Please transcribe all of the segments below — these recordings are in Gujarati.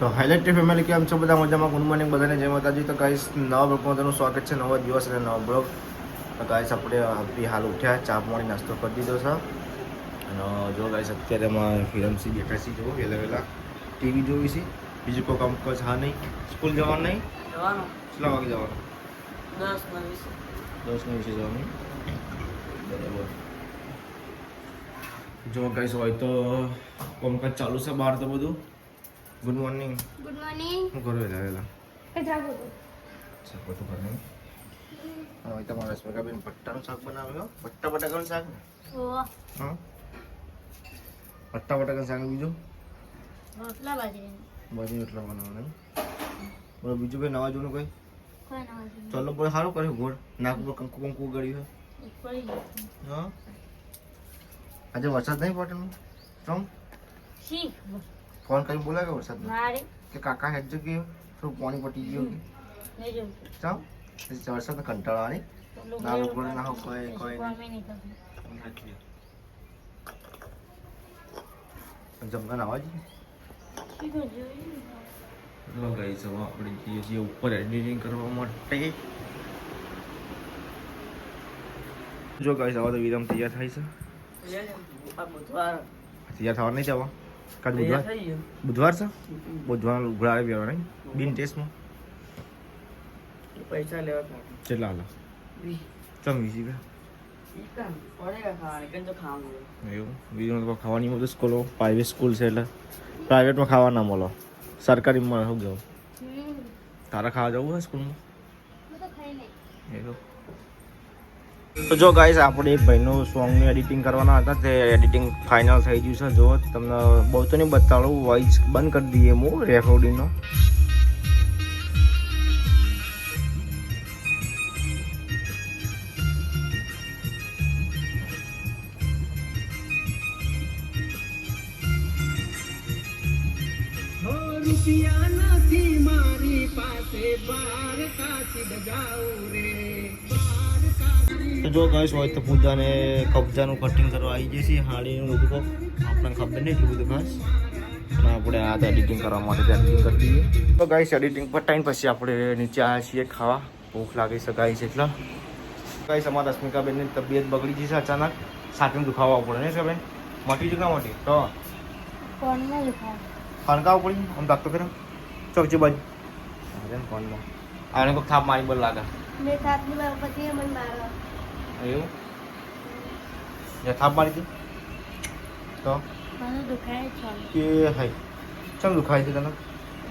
તો હાઇલાઇટ ફેમિલી કેમ છો બધા મજામાં? ગુડ મોર્નિંગ બધાને જય માતાજી. તો ગાઈસ નવા બ્લોગમાં તેનું સ્વાગત છે નવા દિવસ અને નવા બ્લોગ તો ગાઈસ આપણે બી હાલ ઉઠ્યા ચા પાણી નાસ્તો કરી દીધો છે. અને જો ગાઈસ અત્યારે એમાં ફિલ્મસી બેઠા છીએ જોવું વહેલા વહેલા. ટીવી જોવી છે. બીજું કોઈ કામ કાજ હા નહીં. સ્કૂલ જવાનું નહીં? જવાનું. કેટલા વાગે જવાનું? દસ ને વીસ. વિશે જવાનું. બરાબર. જો ગાઈસ હોય તો કોમકાજ ચાલુ છે બહાર તો બધું? ગુડ મોર્નિંગ ગુડ મોર્નિંગ હું કરું વહેલા વહેલા જાગો શાક બધું કરે હવે તમારા રશ્મિકાબેન ભટ્ટાનું શાક બનાવ્યો ભટ્ટા બટાકાનું શાક ને? હા. ભટ્ટા બટાકાનું શાક બીજું? રોટલા બાજરી બાજરી રોટલા બનાવવાનું બોલો બીજું કઈ નવા જૂનું કઈ? ચાલો બોલે સારું કર્યું ગોળ. નાક ઉપર કંકુ કંકુ ગળ્યું હા. આજે વરસાદ નહીં પડે ચમ શીખ. ફોન કરી બોલાવે વરસાદ કે કાકા હેડ ગયો થોડું પાણી પટી ગયું ચમ પછી વરસાદ કંટાળો આવી. ના લોકો ના હોય કોઈ કોઈ નહીં. જોયું ગાઈસ હવે આપણે જઈએ છીએ ઉપર એડિટિંગ કરવા માટે. જો ગાઈસ હવે તો વિરામ તૈયાર થાય છે. તૈયાર થવા નહીં જવા. કાલ બુધવાર? બુધવાર છે? બુધવાર ઉઘડાવે નહીં બિન ટેસ્ટમાં પૈસા લેવા કેટલા હાલ ચમ વીસી એવું? બીજું ખાવાની બધું સ્કૂલો પ્રાઇવેટ સ્કૂલ છે એટલે પ્રાઇવેટમાં ખાવા ના મળો. સરકારીમાં શું જવું તારા ખાવા જવું હોય સ્કૂલમાં? હું તો ખાઈ નહીં એવું? તો જો ગાઈસ આપણે એક ભાઈનું સોંગનું એડિટિંગ કરવાના હતા, તે એડિટિંગ ફાઇનલ થઈ ગયું છે. જો, તમને બહુ તો નહીં બતાડું વોઇસ બંધ કરી દઈએ હું રેકોર્ડિંગનો રૂપિયા નથી મારી પાસે બાર કાચી બજાવું રે તો જો ગાઈસ હોય તો પૂજાને કબજાનું કટિંગ કરવા આવી જશે હાડીનું બધું કહો. આપણને ખબર નહીં એટલું બધું ખાસ. અને આપણે આ એડિટિંગ કરવા માટે એડિટિંગ કરી દઈએ. તો ગાઈશ એડિટિંગ પતાવીને પછી આપણે નીચે આવ્યા છીએ ખાવા. ભૂખ લાગી છે ગાઈશ એટલે. ગાઈસ અમારા રશ્મિકાબેનની તબિયત બગડી જશે અચાનક. સાથે દુખાવો આવવો પડે ને સાહેબ? મટી જ ના મટી? તો. ફણકાવ પડી? આમ દાખતો કર્યો. ચોકજી બાજુ. ફોનમાં આને કોઈ થાપ મારી બોલ લાગે. મેં થાપ બાર પછી મને મારો. એવું? થાપ મારી હતી તો? મને દુખાય છે. કે હાય ચમ દુખાય છે તને?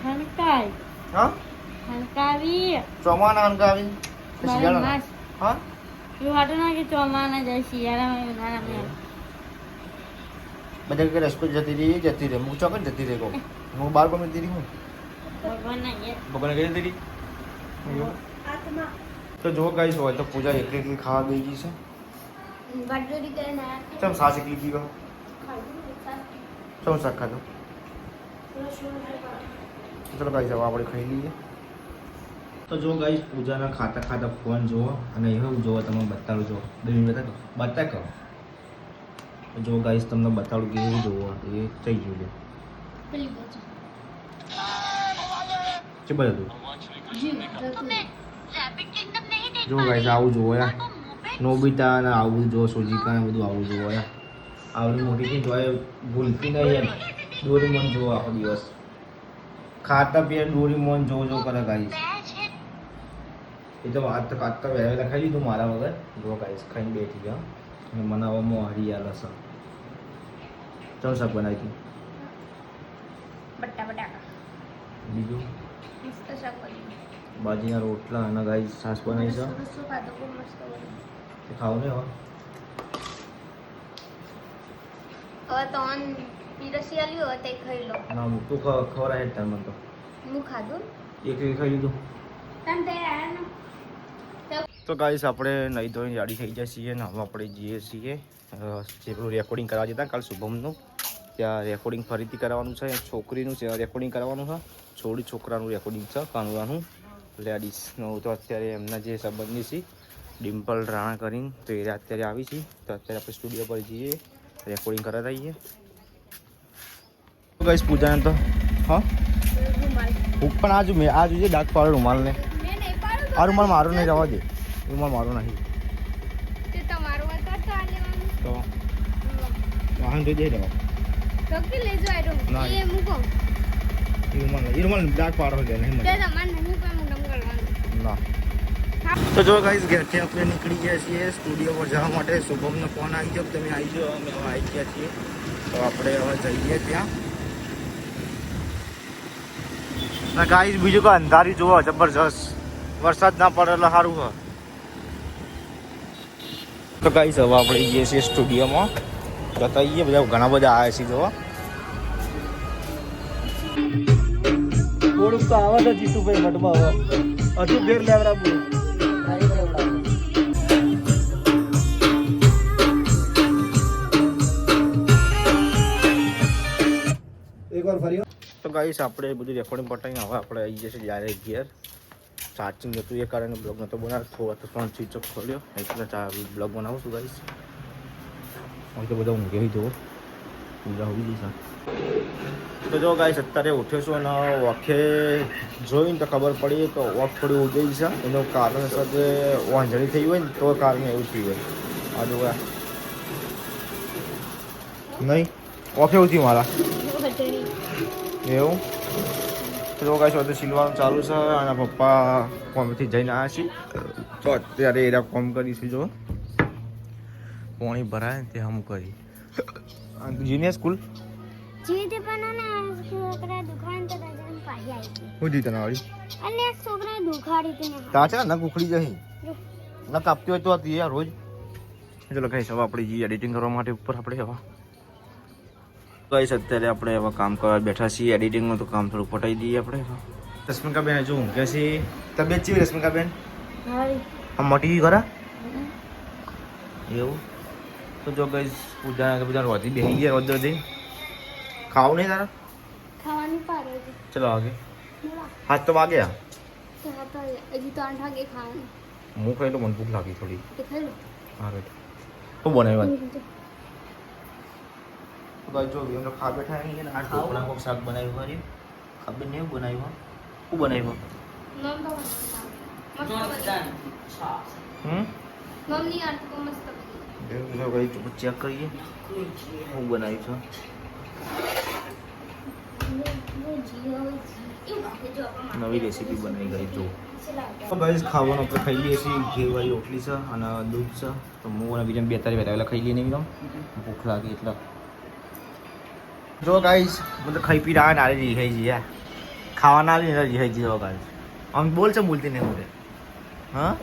હણકાય હા? હણકાવી ચોમાના હણકા આવી કે મારા શિયાળાના માસ. હા? એવું વાટો ના કે ચોમાના જાય શિયાળામાં ઉનાળામાં બધા કે જતી રહી જતી રહી. હું ચોકન જતી રહી કહું. હું બાર ગમે જતી રહી હું? ભગવાન ભગવાન કઈ જતી રહી? એવું? તો જો ગાઈસ હોય તો પૂજા એકલી એકલી ખાવા દઈ ગઈ છે. ચમ સાસ એકલી ગયો ચમ શાક ખાધો? ચલો ગાઈસ હવે આપણે ખાઈ લઈએ. તો જો ગાઈસ પૂજાના ખાતા ખાતા ફોન જોવો અને એવું જોવો તમે બતાડું જો બતાવો બતા કહો જો ગાઈસ તમને બતાડું કે એવું જોવો એ થઈ ગયું છે. કે બધું જીવ જો ગાઈસ આવું જોવો યાર. નોબિતા અને આવું જોવો સોજીકા ને બધું આવું જોવો યાર. આવડી મોટી થી જોઈએ ભૂલતી નહીં યાર ડોરીમોન જોવો આખો દિવસ. ખાતા પીએ ડોરીમોન જો જો કરે ગાઈસ. એ તો વાત લખાઈ વહેલા વહેલા ખાઈ લીધું મારા વગર. જો ગાઈસ ખાઈને બેઠી ગયા. અને મનાવવામાં હારી આ લસણ. ચમ શાક બનાવી બટાકા. બીજું? શાક બાજીના રોટલા અને ગાઈ છાશ બનાવી છે. ખાવું ને હવે. હવે તો પીરસી આલ્યું તે ખાઈ લો. ના મુ તું ખવરાય તાર મને તો. મુ ખાધું? એક એક ખાઈ લીધું. તમ તે તો ગાઈસ આપણે નહીં ધોઈને જાડી થઈ જાય છીએ ને હવે આપણે જઈએ છીએ જે પેલું રેકોર્ડિંગ કરવા જતા કાલ શુભમનું. ત્યાં રેકોર્ડિંગ ફરીથી કરાવવાનું છે છોકરીનું છે રેકોર્ડિંગ કરવાનું છે. છોડી છોકરાનું રેકોર્ડિંગ છે કાનવાનું લેડીઝનું તો અત્યારે એમના જે સંબંધી છે ડિમ્પલ રાણા કરીને તો એ અત્યારે આવી છે. તો અત્યારે આપણે સ્ટુડિયો પર જઈએ રેકોર્ડિંગ કરાવી દઈએ કઈશ પૂજાને તો હા? હું પણ આ જો મેં આ છે ડાક પાડો રૂમાલને આ રૂમાલ મારો નહીં જવા દે. રૂમાલ મારો નહીં. તે વાહન જોઈ દે એ રૂમાલ. એ રૂમાલ ડાક પાડો નહીં મને. ના. તો જો ગાઈસ ઘેરથી આપણે નીકળી ગયા છીએ સ્ટુડિયો પર જવા માટે. શુભમનો ફોન આવી ગયો તમે આવી જાઓ, અમે હવે આવી ગયા છીએ. તો આપણે હવે જઈએ ત્યાં. ગાઈસ બીજું કઈ અંધારી જોવો, જબરજસ્ત. વરસાદ ના પડે એટલે સારું હોય. તો ગાઈસ હવે આપણે જઈએ છીએ સ્ટુડિયોમાં બતાવીએ બધા, ઘણા બધા આવ્યા છે જોવા. થોડુંક તો આવે છે જીતુભાઈ મઠમાં હવે. હજુ ફેર લેવડા એકવાર ફરી તો ગાઈસ આપણે બધું રેકોર્ડિંગ પટાવીને હવે આપણે આવી જશે જ્યારે ઘેર. ચાર્જિંગ હતું એ કારણે બ્લોગ નહોતો બનાવ્યો. થોડો તો ફોન સ્વિચ ઓફ ખોલ્યો. એટલે બ્લોગ બનાવું છું ગાઈસ હું તો બધા ઊંઘે જુઓ. પૂજા હોવી જઈશ તો જો ગાઈસ અત્યારે ઉઠ્યો છું અને વખે જોઈને તો ખબર પડી તો વખ થોડી ઉગી છે. એનું કારણ સાથે કે વાંઝળી થઈ હોય ને, તો કારણે એવું થયું હોય. આ જો આ. નહીં, વખે થયું મારા. એવું? તો કાંઈ બધું સિલવાનું ચાલુ છે. અને પપ્પા કોમથી જઈને આવ્યા છીએ તો અત્યારે એરા કોમ કરીશું જો. પાણી ભરાય તે હમ કરી. Junior school? જે પણ ના છોકરા તો આવી વાળી. છોકરા દુખાડી તાચા ન. ન કાપતી હોય તો હતી યાર રોજ. ચલો કઈ હવે આપણે જઈએ એડિટિંગ કરવા માટે ઉપર આપણે હવે. કઈ અત્યારે આપણે હવે કામ કરવા બેઠા છીએ એડિટિંગમાં તો કામ થોડું પટાઈ દઈએ આપણે રશ્મિકા બેન હજુ ઊંઘે છે? તબિયત છે રશ્મિકા બેન આમ મોટી ખરા? એવું? તો જો કઈ પૂજા બધા રોધી બેસી ગયા રોજ રોધી ખાવું નહીં તારા ખાવાની પાડે છે ચલો આગે બોલા હાથ તો વાગ્યા તો હા તો હજી તો આઠ વાગે ખાવાનું હું ખાઈ તો મને ભૂખ લાગી થોડી તે ખાઈ લો હા બેટા શું બનાવ્યું ભાઈ જો એમને ખા બેઠા અહીં ને આ ઢોકળા કોક શાક બનાવ્યું ખરી ખબર નહીં એવું બનાવ્યું શું બનાવ્યું મમ તો મસ્ત બની હમ મમ્મી આટ તો મસ્ત બની એવું જો કઈ ચેક કરીએ. હું બનાવ્યું છે? નવી રેસીપી બનાવી ગઈ, જો. ગાઈસ ખાવાનું આપણે ખાઈ લઈએ છીએ. ઘેવાળી રોટલી છે અને દૂધ છે. તો હું અને બીજા બે તારી બેઠા ખાઈ લઈએ નહીં ભૂખ લાગી એટલે. જો ગાઈસ મતલબ ખાઈ પી રહ્યા નારે રીહાઈ જઈએ ખાવાના રીહાઈ જઈએ ગાઈસ આમ બોલ છે, બોલતી નહીં હું હા?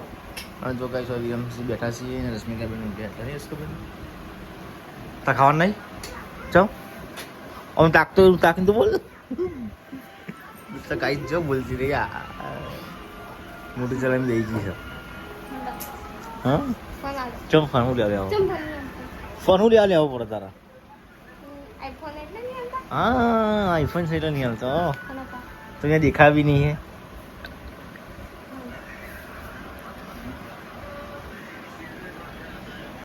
અને જો ગાઈસ સોરી અમે બેઠા છીએ અને રશ્મિકા બેન હતા નહીં રશ્મિકા બેન તા ખાવાનું નહીં? ચાલ અમે તાકતો તાકીને તો બોલ. તો કાંઈ જો બોલતી રહી આ મોટી ચલાવીને દઈ ગઈ છે. હા? ચમ ફોન હું લેવા આવો. ફોન હું લેવા લેવો પડે તારા. આઈફોન એટલે નહીં હા આઈફોન છે એટલે નહીં હાલતો. તો અહીંયા દેખાવી નહીં હે.